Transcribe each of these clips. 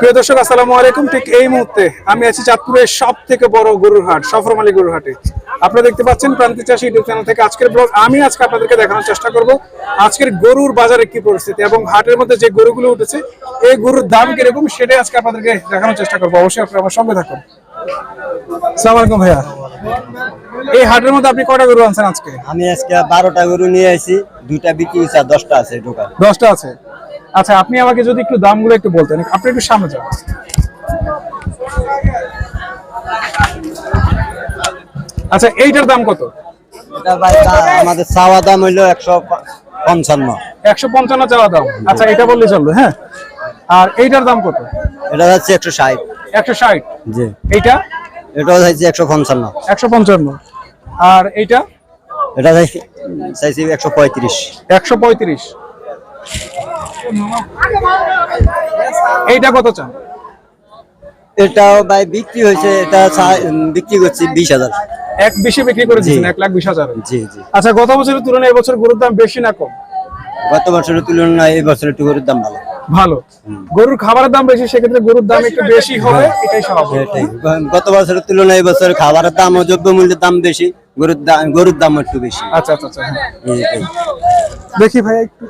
প্রিয় দর্শক আসসালামু আলাইকুম। ঠিক এই মুহূর্তে আমি আছি চাঁদপুরের সব থেকে বড় গরুর হাট সফরমালী গরুর হাটে। আপনারা দেখতে পাচ্ছেন প্রান্তিক চাষি ইউটিউব চ্যানেল থেকে আজকের ব্লগ আমি আজকে আপনাদেরকে দেখানোর চেষ্টা করব আজকের গরুর বাজারে কি পরিস্থিতি এবং হাটের মধ্যে যে গরুগুলো উঠেছে এই গরুর দাম কীরকম সেটাই আজকে আপনাদেরকে দেখানোর চেষ্টা করব। অবশ্যই আপনারা আমার সঙ্গে থাকুন। সালাম আলাইকুম ভাইয়া। এই হাটের মধ্যে আপনি কয়টা গরু আনছেন আজকে? আমি আজকে বারোটা গরু নিয়ে আসি দুইটা বিক্রি হয়েছে আর দশটা আছে দশটা আছে। আচ্ছা আপনি আমাকে যদি একটু দামগুলো একটু বলতেন আপনি একটু সামনে যান। আচ্ছা এইটার দাম কত? এটা ভাই আমাদের চাওয়া দাম হইল একশো পঞ্চান্ন। একশো পঞ্চান্ন চাওয়া দাম। আচ্ছা এটা বললে চলবে হ্যাঁ? আর এইটার দাম কত? এটা হচ্ছে একশো ষাট। একশো ষাট? জি। এইটা? এটা একশো পঞ্চান্ন। একশো পঞ্চান্ন। আর এইটা? এটা চাইছি একশো পঁয়ত্রিশ। একশো পঁয়ত্রিশ। এইটা কত চান? এটাও ভাই বিক্রি হয়েছে এটা বিক্রি করছি বিশ হাজার। এক বেশি বিক্রি করে দিচ্ছেন। এক লাখ বিশ হাজার। জি জি। আচ্ছা গত বছরের তুলনায় এবছর গরুর দাম বেশি না কম? গত বছরের তুলনায় এই বছর একটু গরুর দাম ভালো। ভালো। গরুর খাবারের দাম বেশি সেক্ষেত্রে গরুর দাম একটু বেশি হবে এটাই স্বাভাবিক। গত বছরের তুলনায় এই বছর খাবারের দাম ও দ্রব্য মূল্যের দাম বেশি গরুর দাম গরুর দাম একটু বেশি। আচ্ছা আচ্ছা আচ্ছা হ্যাঁ। দেখি ভাই একটু।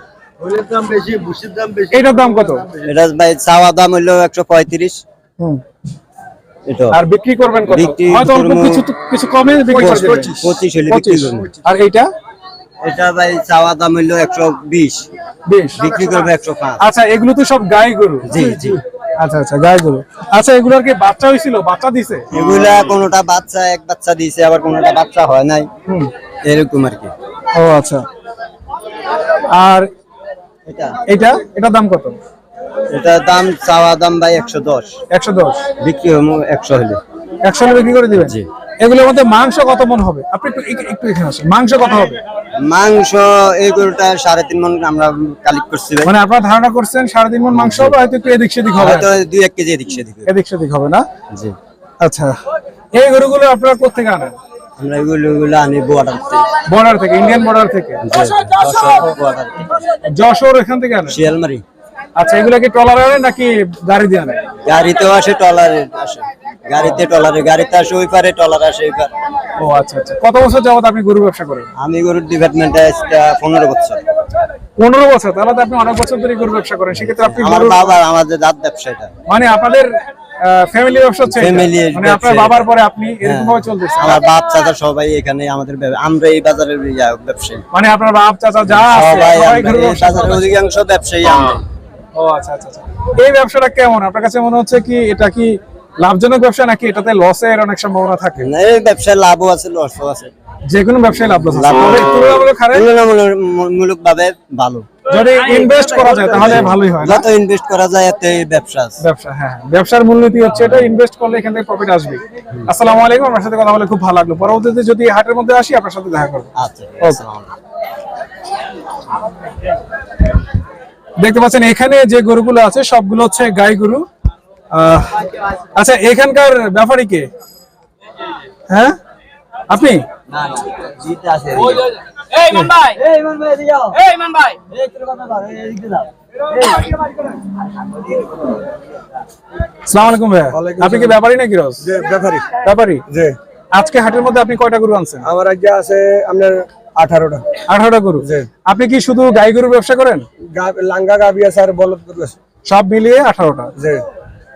দাম বেশি ভুসির দাম বেশি। এইটার দাম কত? এটা ভাই চাওয়া দাম হইল একশো পঁয়ত্রিশ। হুম। আর বিক্রি করবেন কত? হয়তো অল্প কিছু কিছু কমে বিক্রি হলে আর এইটা? এটা ভাই চাওয়া দাম হইল একশো বিশ। বেশ। বিক্রি করব আচ্ছা এগুলো তো সব গাই গরু। জি জি। আচ্ছা আচ্ছা গাই গরু। আচ্ছা এগুলোর কি বাচ্চা হয়েছিল বাচ্চা দিছে? এগুলা কোনোটা বাচ্চা এক বাচ্চা দিয়েছে আবার কোনোটা বাচ্চা হয় নাই। হুম। এরকম আর কি। ও আচ্ছা। আর এটা? এটার দাম কত? এটা দাম চাওয়া দাম ভাই একশো দশ। একশো দশ? বিক্রি হব একশো হলে। একশো হলে বিক্রি করে দিবেন? জি। এগুলোর মধ্যে মাংস কত মন হবে? আপনি একটু একটু- এখানে আসেন। মাংস কত হবে? মাংস এই গরুটা সাড়ে তিন মন আমরা কালেক্ট করছি মানে আপনারা ধারণা করছেন সাড়ে তিন মন মাংস হবে হয়তো একটু এদিক সেদিক হবে। হয়তো দুই এক কেজি এদিক সেদিক এদিক সেদিক হবে না? জি। আচ্ছা। এই গরুগুলো আপনারা কোথেকে আনেন? আমরা এগুলো এগুলো আনি বর্ডার বর্ডার থেকে ইন্ডিয়ান বর্ডার থেকে? যশোর। এখান থেকে আনেন? শিয়ালমারি। আচ্ছা এগুলো কি ট্রলার আনেন নাকি গাড়ি দিয়ে আনেন? গাড়িতেও আসে টলারে আসে। গাড়িতে টলারে গাড়িতে আসে ওই পারে টলার আসে ওই পারে। ও আচ্ছা আচ্ছা। কত বছর যাবত আপনি গরু ব্যবসা করেন? আমি গরুর ডিপার্টমেন্টে পনেরো বছর। পনেরো বছর তাহলে তো আপনি অনেক বছর ধরে গরু ব্যবসা করেন। সেক্ষেত্রে আপনি আমার বাবা আমাদের দাঁত ব্যবসাটা মানে আপনাদের ফ্যামিলি ব্যবসা হচ্ছে? Family মানে আপনার বাবার পরে আপনি এরকম ভাবে চলতেছে। আমার বাপ চাচা সবাই এখানে আমাদের আমরা এই বাজারের ব্যবসায়ী। মানে আপনার বাপ চাচা যা আছে সবাই বাজারের অধিকাংশ ব্যবসায়ী আমরা। ও আচ্ছা আচ্ছা আচ্ছা। এই ব্যবসাটা কেমন? আপনার কাছে মনে হচ্ছে কি এটা কি লাভজনক ব্যবসা নাকি এটাতে লসের অনেক সম্ভাবনা থাকে? না, এই ব্যবসায় লাভও আছে লসও আছে। যে কোনো ব্যবসায় লাভ লস আছে তুলনামূলক ভাবে ভালো। যদি ইনভেস্ট করা যায় তাহলে ভালোই হয় না? যত ইনভেস্ট করা যায় এত ব্যবসা আছে। ব্যবসা হ্যাঁ হ্যাঁ। ব্যবসার মূলনীতি হচ্ছে এটা ইনভেস্ট করলে এখান থেকে প্রফিট আসবে। আসসালামু আলাইকুম আপনার সাথে কথা বলে খুব ভালো লাগল। পরবর্তীতে যদি হাটের মধ্যে আসি আপনার সাথে দেখা করব। আচ্ছা দেখতে পাচ্ছেন এখানে যে গরুগুলো আছে সবগুলো হচ্ছে গাই গরু। আহ, আচ্ছা এখানকার ব্যাপারই কে? হ্যাঁ? আপনি? আপনি কি ব্যাপারী নাকি রস ব্যাপারী। ব্যাপারী? যে আজকে হাটের মধ্যে আপনি কয়টা গরু আনছেন? আমার আগে আছে আপনার আঠারোটা। আঠারোটা গরু? জি। আপনি কি শুধু গাই গরুর ব্যবসা করেন? গা- লাঙ্গা গাবি আছে আর বলদ গরু আছে। সব মিলিয়ে আঠারোটা? যে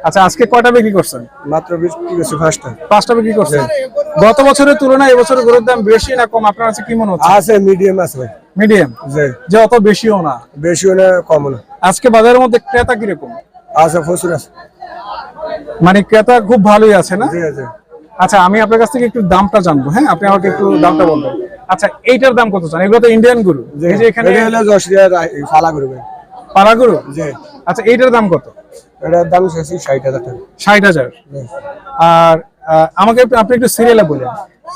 আচ্ছা আজকে কয়টা বিক্রি করছেন? মাত্র বিক্রি করছি ফার্স্টটা পাঁচটা বিক্রি করছেন। গত বছরের তুলনায় এবছর গরুর দাম বেশি না কম? আপনার কাছে কি মনে হচ্ছে? আছে মিডিয়াম আছে ভাই। মিডিয়াম যে যে অত বেশিও না। বেশিও না কমও না। আজকে বাজারের মধ্যে ক্রেতা কীরকম? আছে প্রচুর আছে। মানে ক্রেতা খুব ভালোই আছে না? জি জি। আচ্ছা আমি আপনার কাছ থেকে একটু দামটা জানব হ্যাঁ? আপনি আমাকে একটু দামটা বলবেন। আচ্ছা এইটার দাম কত চান? এগুলো তো ইন্ডিয়ান গরু। এই যে এখানে হলো জশরিয়া ফালা গরু ভাই। পাড়া গরু? আচ্ছা এইটার দাম কত? এটার দাম শেষই ষাট হাজার টাকা। ষাট হাজার। আর আমাকে আপনি একটু সিরিয়ালে বলেন।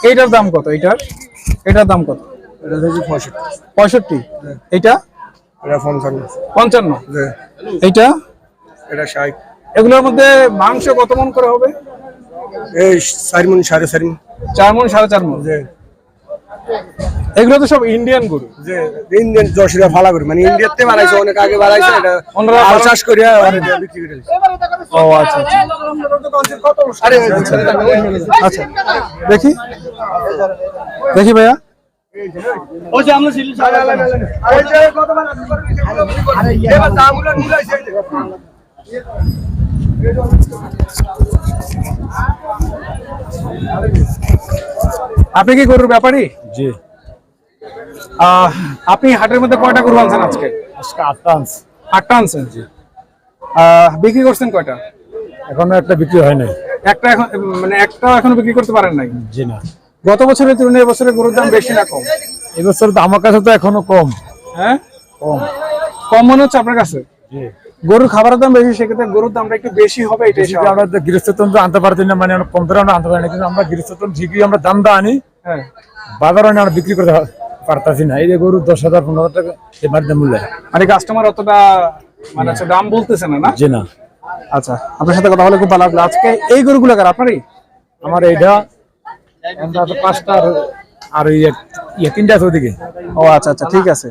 এইটার দাম কত? এইটার? এটার দাম কত? এটা হচ্ছে পঁয়ষট্টি। পঁয়ষট্টি? এইটা? এটা পঞ্চান্ন। পঞ্চান্ন? এইটা? এটা ষাট। এগুলোর মধ্যে মাংস কত মন করে হবে? এই চার মন সাড়ে চার মন। চার মন সাড়ে চার মন। এগুলো তো সব ইন্ডিয়ান গরু। যে ইন্ডিয়ান জর্সিটা ভালো করে মানে ইন্ডিয়াতে বানাইছে অনেক আগে বানাইছে। এটা ওনারা ভালো- চাষ করে বিক্রি করে ও আচ্ছা আচ্ছা। আরে আচ্ছা দেখি। দেখি ভাইয়া। আরে যে কত বানাইছে এবার দামগুলো মিলাইছে এই যে। আপনি কি গরুর ব্যাপারী? জি। আপনি হাটের মধ্যে কয়টা গরু আনছেন আজকে? আজকে আটটান্স আটটা আনছেন? জি। বিক্রি করছেন কয়টা? এখনও একটা বিক্রি হয় নাই। একটা এখন মানে একটা এখনও বিক্রি করতে পারেন নাই? জি না। গত বছরের তুলনায় এবছরের গরুর দাম বেশি না কম? এবছর তো আমার কাছে তো এখনও কম। হ্যাঁ? কম। কম মনে হচ্ছে আপনার কাছে? জি। গরুর খাবারের দাম বেশি সেক্ষেত্রে গরুর দামটা একটু বেশি হবে এটাই আমরা গৃহস্থতন তো আনতে পারছি না মানে আমরা কম করে আমরা আনতে পারি না কিন্তু আমরা গৃহস্থতন ঠিকই আমরা দাম দা আনি। হ্যাঁ। বাজারে আমরা বিক্রি করতে পারতাছি না। এই যে গরু দশ হাজার পনেরো হাজার টাকা এই বাড়িতে মূল্য। মানে কাস্টমার অতটা মানে দাম বলতেছে না না? জি না। আচ্ছা আপনার সাথে কথা বলে খুব ভালো লাগল। আজকে এই গরুগুলো কার আপনারই? আমার এইটা পাঁচটা আর- আর ইয়ে তিনটা আছে ওদিকে। ও আচ্ছা আচ্ছা ঠিক আছে।